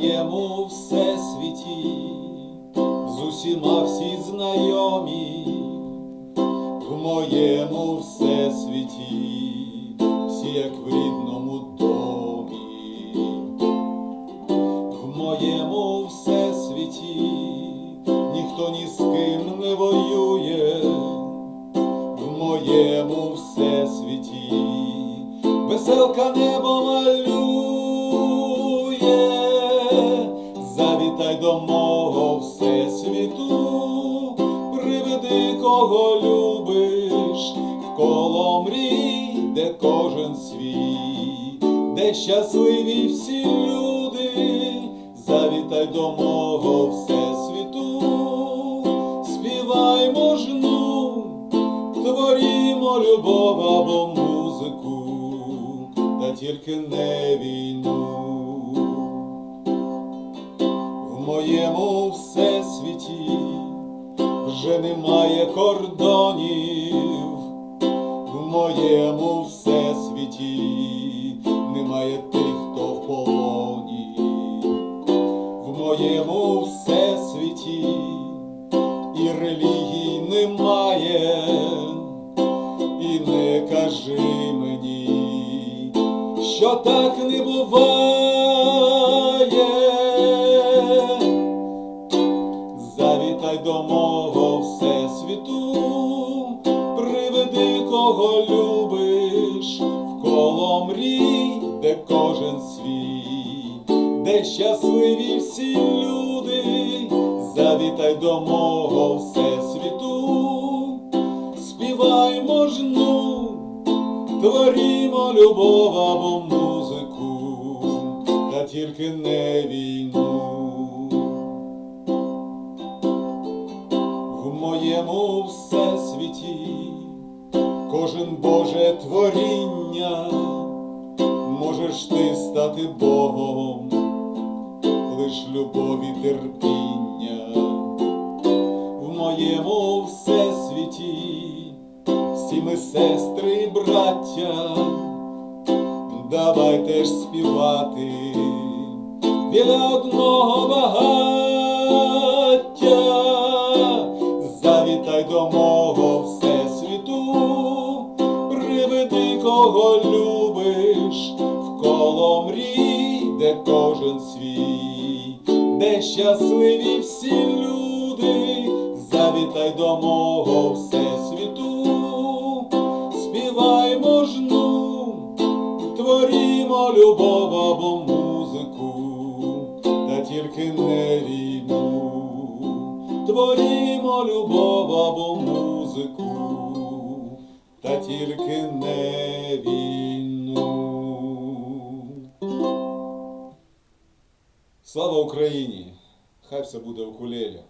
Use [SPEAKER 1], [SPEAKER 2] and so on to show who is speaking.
[SPEAKER 1] моєму всесвіті, з усіма всі знайомі, в моєму всесвіті, всі як в рідному домі, в моєму всесвіті, ніхто ні з ким не воює, в моєму всесвіті, веселка небо малює, кого любиш, вколо мрій, де кожен свій, де щасливі всі люди, завітай до мого всесвіту, співаймо жну, творімо любов або музику, та тільки не війну. В моєму всесвіті вже немає кордонів, в моєму всесвіті. Немає тих, хто в полоні, в моєму всесвіті і релігій немає, і не кажи мені, що так не буває. Завітай до приведи кого любиш, вколо мрій, де кожен свій, де щасливі всі люди, завітай до мого всесвіту, співаймо жну, творімо любов або музику, та тільки не війну. В моєму всесвіті кожен Боже творіння, можеш ти стати Богом, лиш любові терпіння. В моєму всесвіті всі ми сестри і браття, давайте ж співати біля одного багаття, завітай до мого всесвіту, кого любиш, вколо мрій, де кожен свій, де щасливі всі люди, завітай до мого всесвіту, співаймо жну, творімо любов або музику, та тільки не війну, творімо любов або музику, тільки не війну. Слава Україні! Хай все буде укулелі.